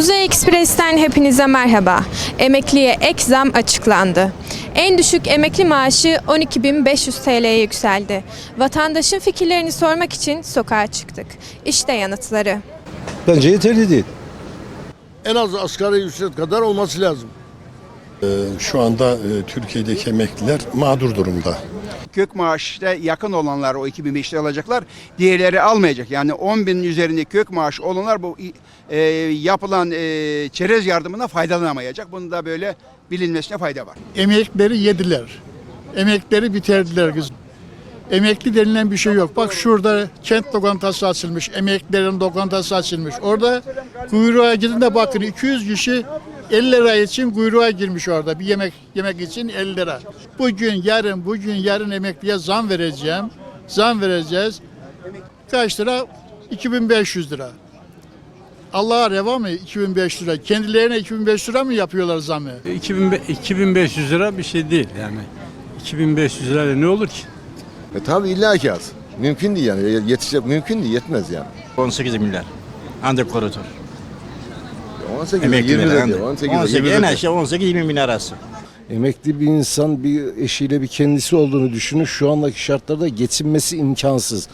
Kuzey Ekspres'ten hepinize merhaba. Emekliye ek zam açıklandı. En düşük emekli maaşı 12.500 TL'ye yükseldi. Vatandaşın fikirlerini sormak için sokağa çıktık. İşte yanıtları. Bence yeterli değil. en az asgari ücret kadar olması lazım. Şu anda e, Türkiye'deki emekliler mağdur durumda. Kök maaşta yakın olanlar o 2005'te alacaklar. Diğerleri almayacak. Yani 10 binin üzerinde kök maaş olanlar bu e, yapılan e, çerez yardımına faydalanamayacak. Bunu da böyle bilinmesine fayda var. emekleri yediler. Emekleri bitirdiler kızım. Emekli denilen bir şey yok. Bak şurada kent lokantası açılmış. Emeklilerin lokantası açılmış. Orada kuyruğa gidin de bakın 200 kişi 50 lira için kuyruğa girmiş orada. Bir yemek yemek için 50 lira. Bugün yarın bugün yarın emekliye zam vereceğim. Zam vereceğiz. Kaç lira? 2500 lira. Allah'a reva mı 2500 lira? Kendilerine 2500 lira mı yapıyorlar zamı? 2000 2500 lira bir şey değil yani. 2500 lira ne olur ki? E tabi illa ki az. Mümkün değil yani. Yetişecek mümkün değil. Yetmez yani. 18 milyar. Ancak korutur. 18 Emekli 20 veren. de 18 18, 20 en aşağı 18-20 bin arası. Emekli bir insan bir eşiyle bir kendisi olduğunu düşünün. Şu andaki şartlarda geçinmesi imkansız.